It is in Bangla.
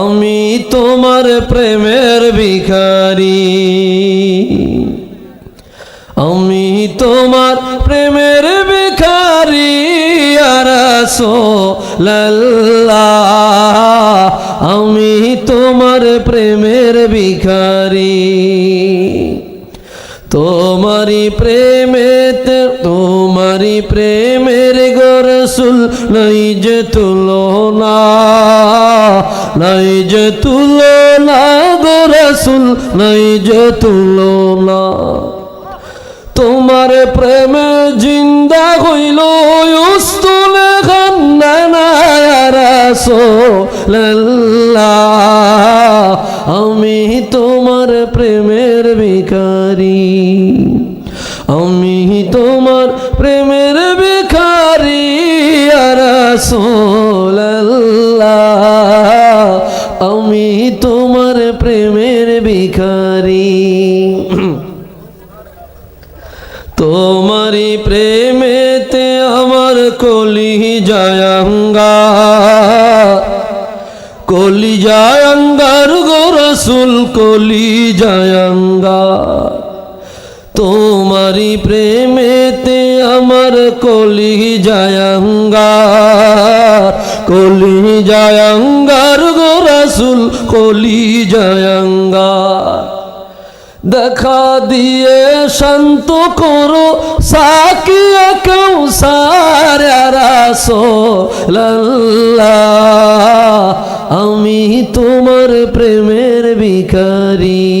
আমি তোমার প্রেমের ভিখারি। আমি তোমার প্রেমের ভিখারি রসোল্লাহ আমি তোমার প্রেমের ভিখারি। তোমারি প্রেমেতে তোমারি প্রেমের গরসুল, নাই যে তুলনা, নাই যে তুলনা গরসুল নাই যে তুলনা। তোমার প্রেমে জিন্দা হইল আমি তোমার প্রেমের ভিখারি। আমি তোমার প্রেমের ভিখারি রাসোল্লাহ আমি তোমার প্রেমের ভিখারি। তোমারি প্রেমেতে আমার কলি জায়াঙ্গা কলি জায়াঙ্গার গো রসুল কলি জায়াঙ্গা তোমারি প্রেমেতে আমার কলি জায়াঙ্গার কলি জায়াঙ্গার গো রসুল কলি জায়াঙ্গার দেখা দিয়ে শান্ত করো, সাকিয়া কেউ কৌসার আমি তোমার প্রেমের ভিখারি